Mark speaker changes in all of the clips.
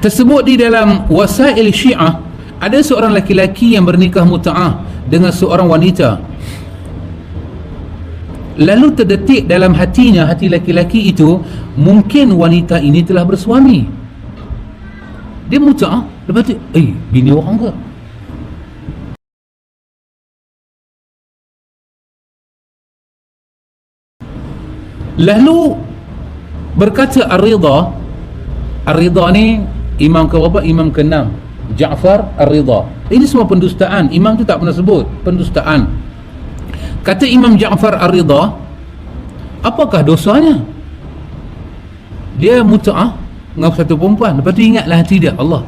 Speaker 1: tersebut di dalam wasail syiah ada seorang laki-laki yang bernikah muta'ah dengan seorang wanita. Lalu terdetik dalam hatinya hati laki-laki itu mungkin wanita ini telah bersuami. Dia muta'ah. Lepas tu eh bini orang ke? Lalu berkata Ar-Ridha Ar-Ridha ni imam ke berapa? imam ke-6 Ja'far Ar-Ridha. Ini semua pendustaan. Imam tu tak pernah sebut. Pendustaan. Kata imam Ja'far Ar-Ridha apakah dosanya? Dia muta'ah dengan satu perempuan. Lepas tu ingatlah hati dia Allah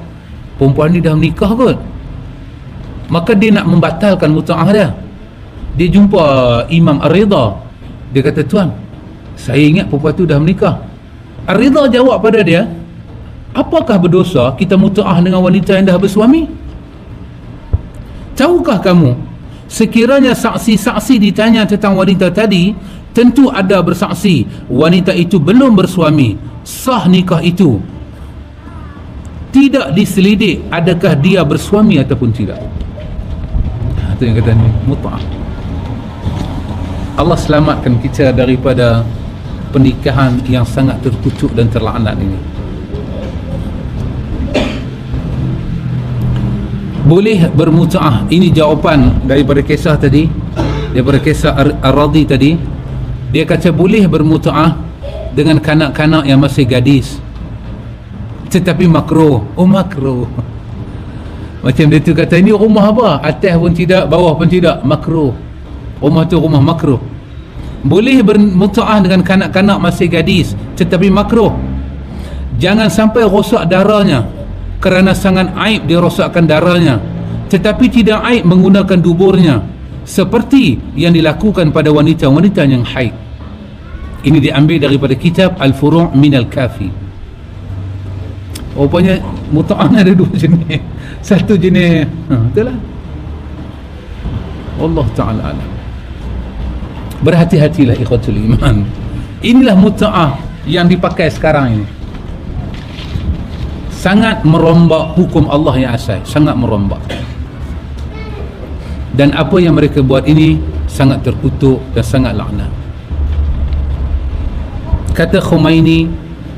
Speaker 1: perempuan ni dah menikah kot. Maka dia nak membatalkan muta'ah dia. Dia jumpa imam Ar-Ridha. Dia kata tuan saya ingat perempuan tu dah menikah. Ar-Ridha jawab pada dia apakah berdosa kita muta'ah dengan wanita yang dah bersuami? Tahukah kamu sekiranya saksi-saksi ditanya tentang wanita tadi tentu ada bersaksi wanita itu belum bersuami. Sah nikah itu. Tidak diselidik adakah dia bersuami ataupun tidak. Itu yang kata ni muta'ah. Allah selamatkan kita daripada pernikahan yang sangat terkutuk dan terlaknat ini boleh bermuta'ah. Ini jawapan daripada kisah tadi daripada kisah Ar-Radhi tadi. Dia kata boleh bermuta'ah dengan kanak-kanak yang masih gadis. Tetapi makruh. Oh makruh. Macam dia tu kata ini rumah apa? Atas pun tidak bawah pun tidak. Makruh. Rumah tu rumah makruh. Boleh bermuta'ah dengan kanak-kanak masih gadis tetapi makruh. Jangan sampai rosak darahnya kerana sangat aib dia rosakkan darahnya tetapi tidak aib menggunakan duburnya seperti yang dilakukan pada wanita-wanita yang haid. Ini diambil daripada kitab Al-Furu' min Al-Kafi. Rupanya muta'ah ada dua jenis. Satu jenis ha, itulah Allah Ta'ala alam. Berhati-hatilah ikhwatul iman. Inilah muta'ah yang dipakai sekarang ini sangat merombak hukum Allah yang asal. Sangat merombak. Dan apa yang mereka buat ini sangat terkutuk dan sangat laknat. Kata Khomeini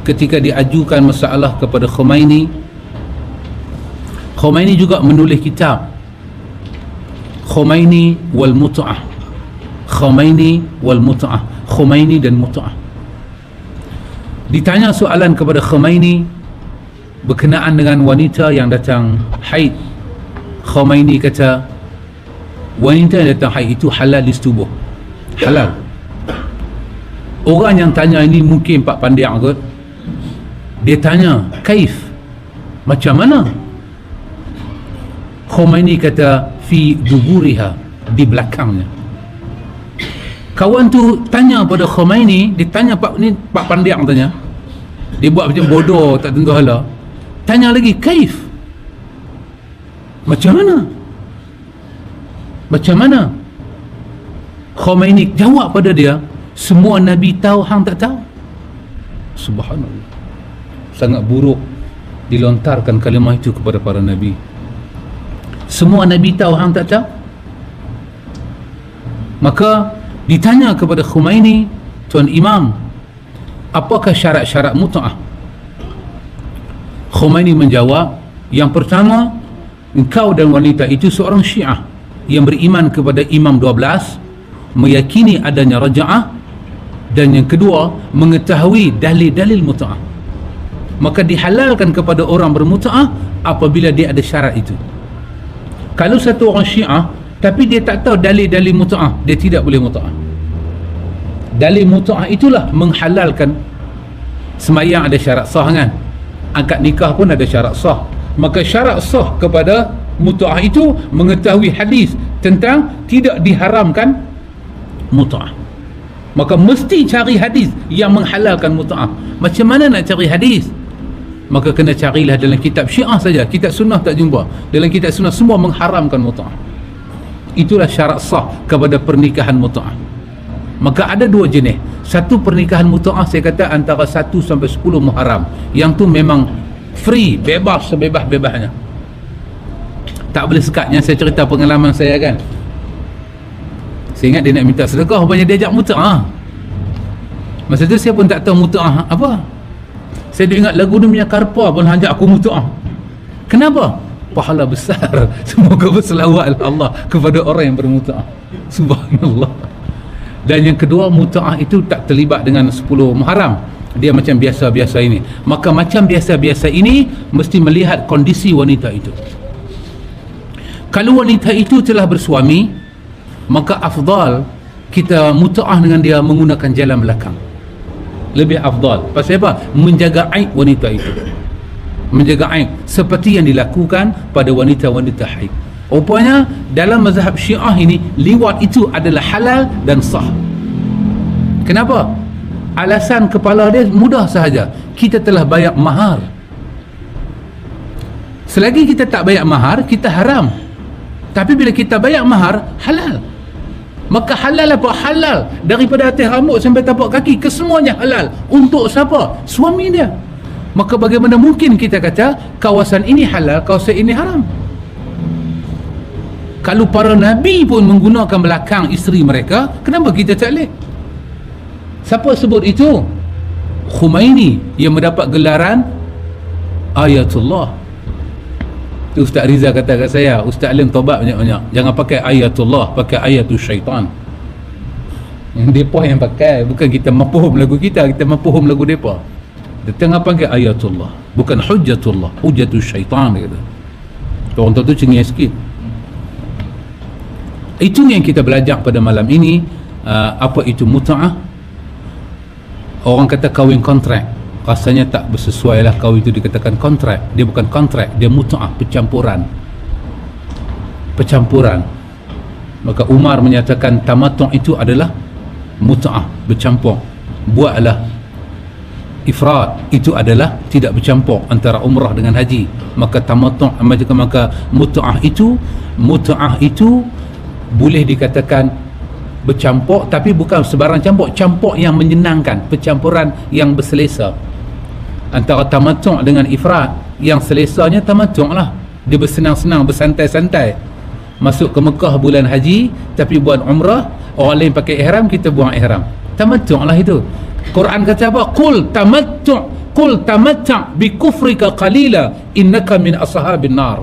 Speaker 1: ketika diajukan masalah kepada Khomeini Khomeini juga menulis kitab Khomeini wal mut'ah. Khomeini wal mut'ah. Khomeini dan mut'ah. Ditanya soalan kepada Khomeini berkenaan dengan wanita yang datang haid. Khomeini kata wanita yang datang haid itu halal di tubuh halal. Orang yang tanya ini mungkin Pak Pandiak kot dia tanya kaif macam mana? Khomeini kata fi duburiha di belakangnya. Kawan tu tanya pada Khomeini dia tanya Pak ni Pak Pandiang tanya. Dia buat macam bodoh tak tentu hala tanya lagi kaif macam mana? Macam mana? Khomeini jawab pada dia semua Nabi tahu hang tak tahu. Subhanallah. Sangat buruk dilontarkan kalimah itu kepada para Nabi. Semua Nabi tahu hang tak tahu? Maka ditanya kepada Khumaini Tuan Imam apakah syarat-syarat mut'ah Khumaini menjawab yang pertama engkau dan wanita itu seorang syiah yang beriman kepada Imam 12 meyakini adanya raja'ah dan yang kedua mengetahui dalil-dalil mut'ah maka dihalalkan kepada orang bermut'ah apabila dia ada syarat itu. Kalau satu orang syiah tapi dia tak tahu dalil-dalil muta'ah dia tidak boleh muta'ah. Dalil muta'ah itulah menghalalkan semayang ada syarat sah kan akad nikah pun ada syarat sah. Maka syarat sah kepada muta'ah itu mengetahui hadis tentang tidak diharamkan muta'ah maka mesti cari hadis yang menghalalkan muta'ah macam mana nak cari hadis? Maka kena carilah dalam kitab syiah saja. Kitab sunnah tak jumpa. Dalam kitab sunnah semua mengharamkan muta'ah itulah syarat sah kepada pernikahan muta'ah maka ada dua jenis. Satu pernikahan muta'ah saya kata antara 1 sampai 10 muharam yang tu memang free bebas sebebas-bebasnya. Tak boleh sekatnya saya cerita pengalaman saya kan? Saya ingat dia nak minta sedekah rupanya dia ajak muta'ah masa tu saya pun tak tahu muta'ah apa. Saya ingat lagu dia punya karpa pun ajak aku muta'ah kenapa? pahala besar. Semoga berselawat Allah kepada orang yang bermuta'ah subhanallah dan yang kedua muta'ah itu tak terlibat dengan 10 muharam dia macam biasa-biasa ini. Maka macam biasa-biasa ini mesti melihat kondisi wanita itu. Kalau wanita itu telah bersuami maka afdal kita muta'ah dengan dia menggunakan jalan belakang. Lebih afdal. Pasal apa? menjaga aib wanita itu. Menjaga aib. Seperti yang dilakukan pada wanita-wanita haid rupanya dalam mazhab syiah ini liwat itu adalah halal dan sah. Kenapa? alasan kepala dia mudah sahaja. Kita telah bayar mahar. Selagi kita tak bayar mahar kita haram. Tapi bila kita bayar mahar halal. Maka halal apa halal? Daripada atas rambut sampai tapak kaki kesemuanya halal. Untuk siapa? Suami dia. Maka bagaimana mungkin kita kata kawasan ini halal kawasan ini haram kalau para nabi pun menggunakan belakang isteri mereka kenapa kita tak boleh Siapa sebut itu? Khumaini yang mendapat gelaran Ayatullah. Ustaz Riza kata kat saya, Ustaz Alim tobat banyak-banyak. Jangan pakai Ayatullah, pakai Ayatul Syaitan. Yang depa yang pakai, bukan kita mapuhum lagu kita, kita mapuhum lagu depa. Dia tengah pakai Ayatullah, bukan Hujjatullah, Hujjatul Syaitan dia kata. Orang tu tu cengih sikit. Itu yang kita belajar pada malam ini, uh, apa itu muta'ah orang kata kahwin kontrak rasanya tak bersesuai lah kahwin itu dikatakan kontrak dia bukan kontrak dia mutu'ah percampuran. Percampuran. Maka Umar menyatakan tamatung itu adalah mutu'ah bercampur. Buatlah ifrat itu adalah tidak bercampur antara umrah dengan haji. Maka tamatung maka, maka mutu'ah itu mutu'ah itu boleh dikatakan bercampur tapi bukan sebarang campur. Campur yang menyenangkan percampuran yang berselesa. Antara tamatung dengan ifrat yang selesanya tamatung lah. Dia bersenang-senang bersantai-santai. Masuk ke Mekah bulan haji tapi buat umrah orang lain pakai ihram kita buang ihram. Tamatung lah itu. Quran kata apa? Qul tamattu' qul tamatta' bi kufrika qalila innaka min ashabin nar.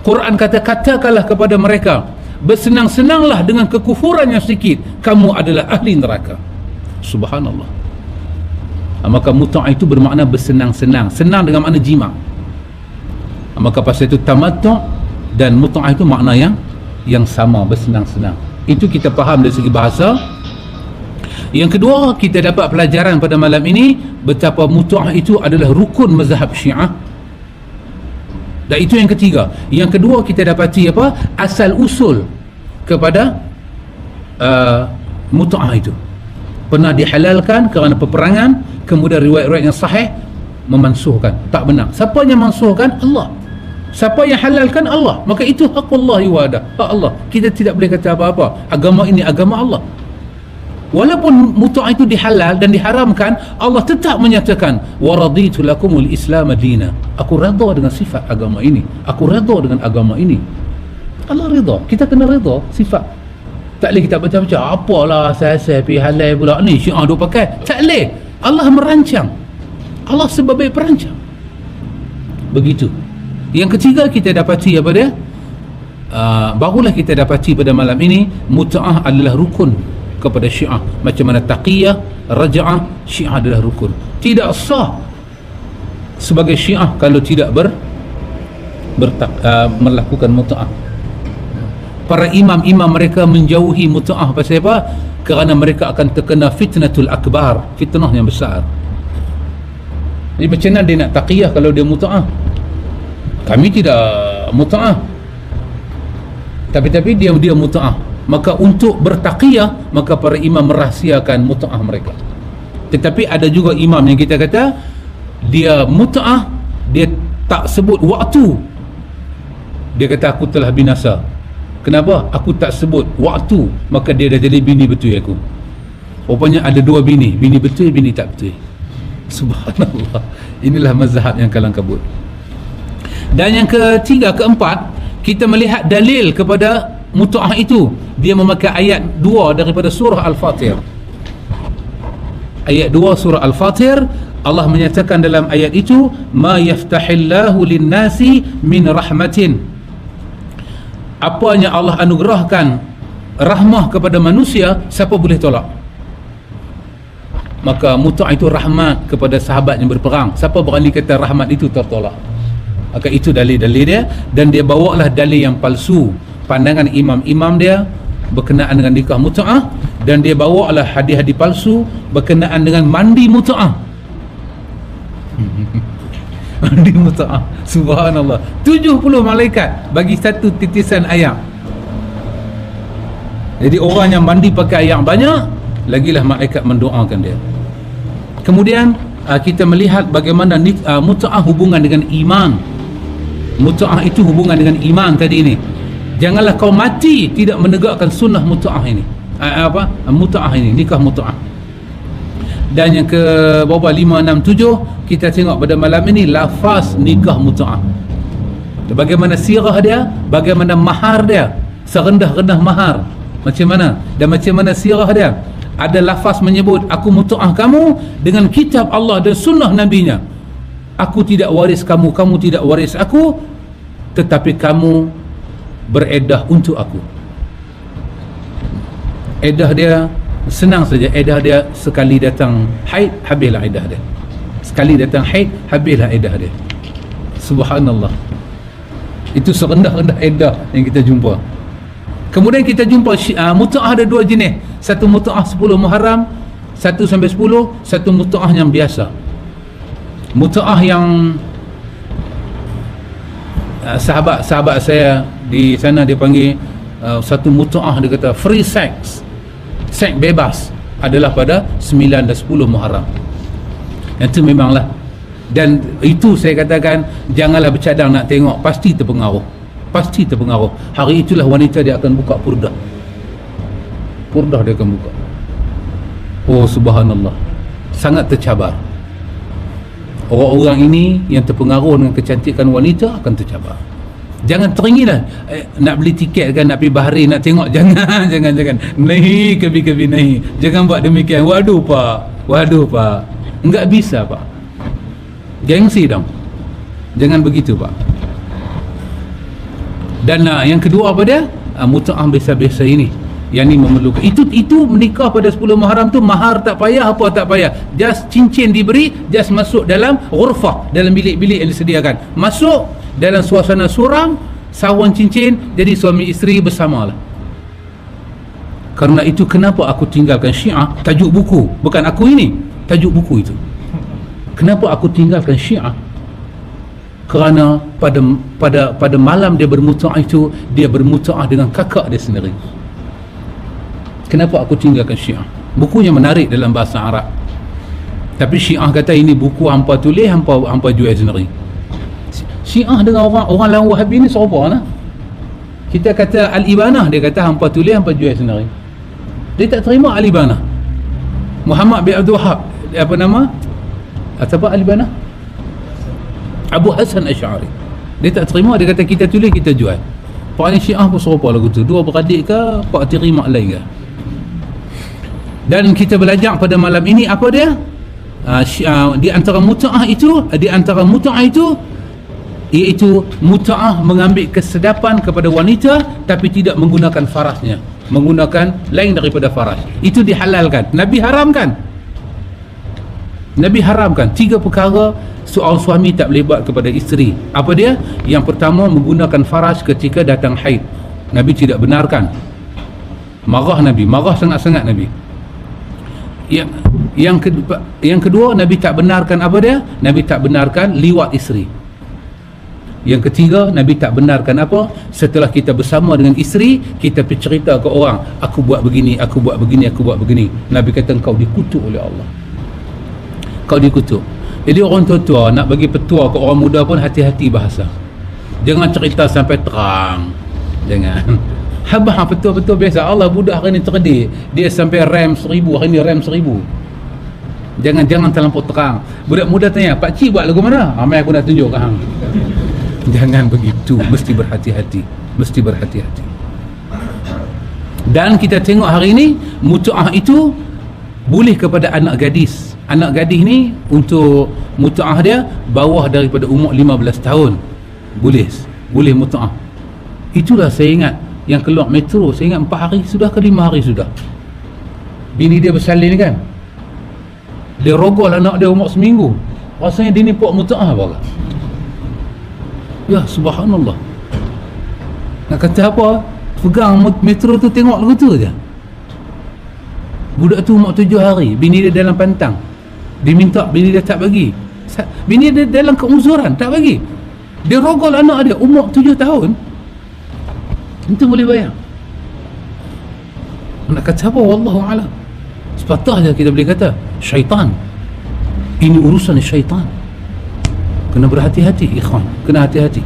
Speaker 1: Quran kata katakanlah kepada mereka bersenang-senanglah dengan kekufuran yang sedikit. Kamu adalah ahli neraka. Subhanallah. Ah, maka muta'ah itu bermakna bersenang-senang? Senang dengan makna jima maka pasal itu tamattu' dan muta'ah itu makna yang yang sama bersenang-senang? Itu kita faham dari segi bahasa. Yang kedua kita dapat pelajaran pada malam ini betapa muta'ah itu adalah rukun mazhab syiah dan itu yang ketiga. Yang kedua kita dapati apa? Asal usul kepada uh, mut'ah itu. Pernah dihalalkan kerana peperangan kemudian riwayat-riwayat yang sahih memansuhkan. Tak benar. Siapa yang mansuhkan? Allah. Siapa yang halalkan? Allah. Maka itu hak Allah iwadah hak Allah. Kita tidak boleh kata apa-apa. Agama ini agama Allah walaupun mutu'ah itu dihalal dan diharamkan Allah tetap menyatakan waraditu lakumul islam dina. Aku redha dengan sifat agama ini. Aku redha dengan agama ini. Allah redha. Kita kena redha sifat. Tak boleh kita baca-baca apalah saya-saya pergi halal pula. Ni syiah duk pakai. Tak boleh. Allah merancang. Allah sebagai perancang. Begitu. Yang ketiga kita dapati apa dia? Uh, barulah kita dapati pada malam ini muta'ah adalah rukun kepada syiah. Macam mana taqiyah raja'ah syiah adalah rukun. Tidak sah sebagai syiah kalau tidak ber, ber uh, melakukan muta'ah para imam-imam mereka menjauhi muta'ah pasal apa? kerana mereka akan terkena fitnatul akbar fitnah yang besar. Jadi macam mana dia nak taqiyah kalau dia muta'ah kami tidak muta'ah tapi-tapi dia dia muta'ah maka untuk bertaqiyah maka para imam merahsiakan mut'ah mereka. Tetapi ada juga imam yang kita kata dia mut'ah dia tak sebut waktu. Dia kata aku telah binasa. Kenapa? Aku tak sebut waktu maka dia dah jadi bini betul aku. Rupanya ada dua bini bini betul bini tak betul. Subhanallah. Inilah mazhab yang kalang kabut. Dan yang ketiga keempat kita melihat dalil kepada mut'ah itu dia memakai ayat dua daripada surah Al-Fatir. Ayat dua surah Al-Fatir Allah menyatakan dalam ayat itu ma yaftahillahu linnasi min rahmatin. Apa yang Allah anugerahkan rahmah kepada manusia siapa boleh tolak? Maka muta' itu rahmat kepada sahabat yang berperang. Siapa berani kata rahmat itu tertolak? Maka itu dalil-dalil dia dan dia bawalah dalil yang palsu pandangan imam-imam dia berkenaan dengan nikah muta'ah dan dia bawalah hadis-hadis palsu berkenaan dengan mandi muta'ah mandi muta'ah subhanallah. 70 malaikat bagi satu titisan ayam jadi orang yang mandi pakai ayam banyak lagilah malaikat mendoakan dia. Kemudian uh, kita melihat bagaimana uh, muta'ah hubungan dengan iman. Muta'ah itu hubungan dengan iman tadi ini janganlah kau mati tidak menegakkan sunnah muta'ah ini. Apa? Muta'ah ini nikah muta'ah dan yang ke bawah 5, 6, 7 kita tengok pada malam ini lafaz nikah muta'ah bagaimana sirah dia bagaimana mahar dia. Serendah-rendah mahar. Macam mana? Dan macam mana sirah dia? Ada lafaz menyebut aku mutu'ah kamu dengan kitab Allah dan sunnah nabinya. Aku tidak waris kamu kamu tidak waris aku. Tetapi kamu beredah untuk aku. Edah dia senang saja edah dia sekali datang haid habislah edah dia. Sekali datang haid habislah edah dia. Subhanallah. Itu serendah-rendah edah yang kita jumpa. Kemudian kita jumpa uh, mutu'ah ada dua jenis. Satu mutu'ah 10 Muharram satu sampai 10 satu mutu'ah yang biasa. Mutu'ah yang uh, sahabat sahabat saya di sana dia panggil uh, satu mutu'ah dia kata free sex. Seks bebas adalah pada 9 dan 10 Muharram. Yang itu memanglah. Dan itu saya katakan janganlah bercadang nak tengok pasti terpengaruh. Pasti terpengaruh. Hari itulah wanita dia akan buka purdah. Purdah dia akan buka. Oh subhanallah. Sangat tercabar orang-orang ini yang terpengaruh dengan kecantikan wanita akan tercabar. Jangan teringinlah eh, nak beli tiket kan nak pergi Bahrain nak tengok jangan jangan jangan. Nahi kebi-kebi nahi jangan buat demikian. Waduh pak. Waduh pak. Enggak bisa pak. Gengsi dong. Jangan begitu pak. Dan uh, yang kedua apa dia? Uh, muta'ah biasa-biasa ini yang ni memerlukan. Itu itu menikah pada 10 Muharram tu mahar tak payah apa tak payah. Just cincin diberi just masuk dalam ghurfah dalam bilik-bilik yang disediakan. Masuk dalam suasana suram sawan cincin jadi suami isteri bersamalah. Kerana itu kenapa aku tinggalkan syiah? Tajuk buku. Bukan aku ini tajuk buku itu. Kenapa aku tinggalkan syiah? Kerana pada pada pada malam dia bermuta'ah itu dia bermuta'ah dengan kakak dia sendiri kenapa aku tinggalkan syiah? Bukunya menarik dalam bahasa Arab. Tapi syiah kata ini buku hampa tulis hampa hampa jual sendiri. Syiah dengan orang orang lain wahabi ni serupa lah. Kita kata al-ibanah dia kata hampa tulis hampa jual sendiri. Dia tak terima al-ibanah. Muhammad bin Abdul Wahab apa nama? Apa al-ibanah? Abu Hasan Ash'ari dia tak terima dia kata kita tulis kita jual. Pokoknya syiah pun serupa lagu tu Dua beradik ke Pak terima lain ke dan kita belajar pada malam ini apa dia? Uh, uh, di antara muta'ah itu di antara muta'ah itu iaitu muta'ah mengambil kesedapan kepada wanita tapi tidak menggunakan farasnya. Menggunakan lain daripada faras. Itu dihalalkan. Nabi haramkan. Nabi haramkan. Tiga perkara seorang suami tak boleh buat kepada isteri. Apa dia? Yang pertama menggunakan faras ketika datang haid. Nabi tidak benarkan. Marah Nabi. Marah sangat-sangat Nabi yang yang kedua, yang kedua Nabi tak benarkan apa dia? Nabi tak benarkan liwat isteri. Yang ketiga Nabi tak benarkan apa? Setelah kita bersama dengan isteri kita pergi cerita ke orang aku buat begini aku buat begini aku buat begini. Nabi kata kau dikutuk oleh Allah. Kau dikutuk. Jadi orang tua-tua nak bagi petua ke orang muda pun hati-hati bahasa. Jangan cerita sampai terang. Jangan Habah betul-betul biasa Allah budak hari ni terdik Dia sampai RAM seribu Hari ni RAM seribu Jangan-jangan terlampau terang. Budak muda tanya, Pak Cik buat lagu mana? Amai aku nak tunjuk ke hang. Jangan begitu, mesti berhati-hati. Mesti berhati-hati. Dan kita tengok hari ini mutuah itu boleh kepada anak gadis. Anak gadis ni untuk mutuah dia bawah daripada umur 15 tahun. Boleh. Boleh mutuah. Itulah saya ingat yang keluar metro saya ingat 4 hari sudah ke 5 hari sudah. Bini dia bersalin kan. Dia rogol anak dia umur seminggu. Rasanya dia ni puak mutuah apa? Ya subhanallah. Nak kata apa? Pegang metro tu tengok lagu tu je. Budak tu umur tujuh hari, bini dia dalam pantang. Dia minta, bini dia tak bagi. Bini dia dalam keuzuran, tak bagi. Dia rogol anak dia umur tujuh tahun. Itu boleh bayang. Nak kata apa? Wallahu a'lam. Sepatutnya kita boleh kata syaitan. Ini urusan syaitan. Kena berhati-hati ikhwan, kena hati-hati.